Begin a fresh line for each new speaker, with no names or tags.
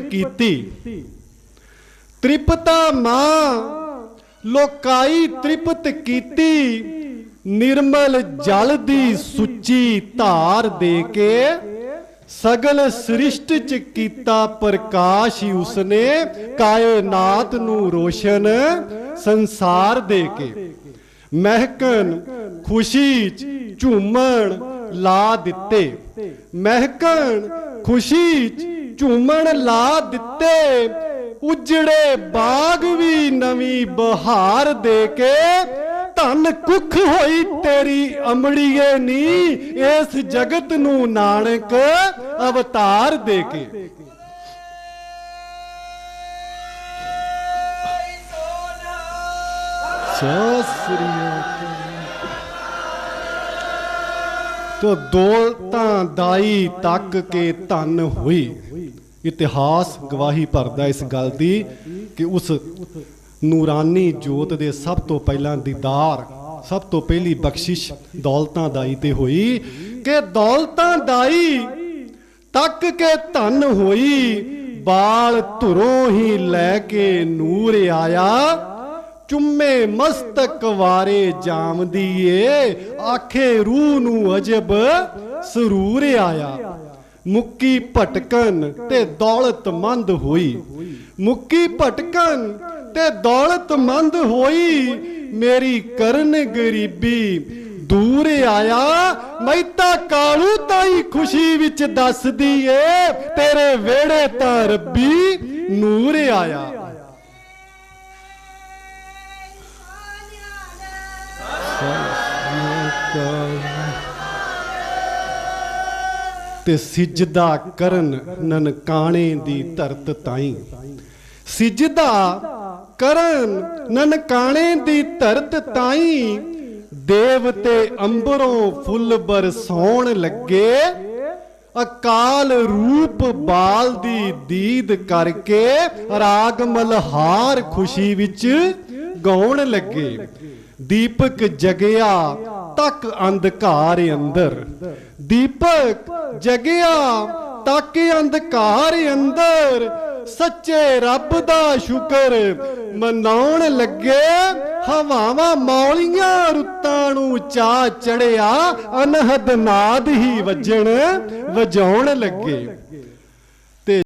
ਤ੍ਰਿਪਤ ਕੀਤੀ। ਤ੍ਰਿਪਤਾ ਮਾਂ, ਲੋਕਾਈ ਤ੍ਰਿਪਤ ਕੀਤੀ। ਨਿਰਮਲ ਜਲ ਦੀ ਸੁੱਚੀ ਧਾਰ ਦੇ ਕੇ ਸਗਲ ਸ੍ਰਿਸ਼ਟ ਚ ਕੀਤਾ ਪ੍ਰਕਾਸ਼ ਹੀ ਉਸਨੇ ਕਾਇਨਾਤ ਨੂੰ ਰੋਸ਼ਨ ਸੰਸਾਰ ਦੇ ਕੇ। ਮਹਿਕਨ ਖੁਸ਼ੀ ਚ ਝੂਮਣ ਲਾ ਦਿੱਤੇ। ਮਹਿਕਨ ਖੁਸ਼ੀ ਚ ਝੂਮਣ ਲਾ ਦਿੱਤੇ। ਉਜੜੇ ਬਾਗ ਵੀ ਨਵੀਂ ਬਹਾਰ ਦੇ ਕੇ। ਧਨ ਕੁੱਖ ਹੋਈ ਤੇਰੀ ਅਮੜੀਏ ਨੀ, ਇਸ ਜਗਤ ਨੂੰ ਨਾਨਕ ਅਵਤਾਰ ਦੇ ਕੇ। ਸਤਿ ਸ੍ਰੀ ਅਕਾਲ। ਤੋ ਦੌਲਤਾਂ ਦਾਈ ਤੱਕ ਕੇ ਧਨ ਹੋਈ। ਇਤਿਹਾਸ ਗਵਾਹੀ ਭਰਦਾ ਇਸ ਗੱਲ ਦੀ ਕਿ ਉਸ ਨੂਰਾਨੀ ਜੋਤ ਦੇ ਸਭ ਤੋਂ ਪਹਿਲਾਂ ਦੀਦਾਰ, ਸਭ ਤੋਂ ਪਹਿਲੀ ਬਖਸ਼ਿਸ਼ ਦੌਲਤਾਂ ਦਾਈ ਤੇ ਹੋਈ ਕਿ ਦੌਲਤਾਂ ਦਾਈ ਤੱਕ ਕੇ ਧਨ ਹੋਈ, ਬਾਲ ਧੁਰੋਂ ਹੀ ਲੈ ਕੇ ਨੂਰ ਆਇਆ, ਚੁੰਮੇ ਮਸਤਕ ਵਾਰੇ ਜਾਮਦੀ ਏ ਆਖੇ ਰੂਹ ਨੂੰ ਅਜਬ ਸਰੂਰ ਆਇਆ। ਮੁੱਕੀ ਭਟਕਣ ਤੇ ਦੌਲਤਮੰਦ ਹੋਈ। ਮੁੱਕੀ ਭਟਕਣ ਤੇ ਦੌਲਤਮੰਦ ਹੋਈ। ਮੇਰੀ ਕਰਨ ਗਰੀਬੀ ਦੂਰ ਆਇਆ। ਮੈਤਾ ਕਾਲੂ ਤਾਈ ਖੁਸ਼ੀ ਵਿੱਚ ਦੱਸਦੀ ਏ? ਤੇਰੇ ਵਿਹੜੇ ਤਾਂ ਰੱਬੀ ਨੂਰ ਆਇਆ। ਤੇ ਸਿਜਦਾ ਕਰਨ ਨਨਕਾਣੇ ਦੀ ਧਰਤ ਤਾਈ। ਸਿਜਦਾ ਕਰਨ ਨਨਕਾਣੇ ਦੀ ਧਰਤ ਤਾਈ, ਦੇਵਤੇ ਅੰਬਰੋਂ ਫੁੱਲ ਬਰਸਾਉਣ ਲੱਗੇ, ਅਕਾਲ ਰੂਪ ਬਾਲ ਦੀ ਦੀਦ ਕਰਕੇ ਰਾਗ ਮਲਹਾਰ ਖੁਸ਼ੀ ਵਿੱਚ ਗਾਉਣ ਲੱਗੇ। ਦੀਪਕ ਜਗਿਆ ਤੱਕ ਅੰਧਕਾਰ ਅੰਦਰ। ਦੀਪਕ ਜਗਿਆ ਤੱਕ ਅੰਧਕਾਰ ਅੰਦਰ। ਸੱਚੇ ਰੱਬ ਦਾ ਸ਼ੁਕਰ ਮਨਾਉਣ ਲੱਗੇ। ਹਵਾਵਾਂ ਮੌਲੀਆਂ ਰੁੱਤਾਂ ਨੂੰ ਚਾ ਚੜਿਆ। ਅਨਹਦ ਨਾਦ ਹੀ ਵੱਜਣ, ਵਜਾਉਣ ਲੱਗੇ।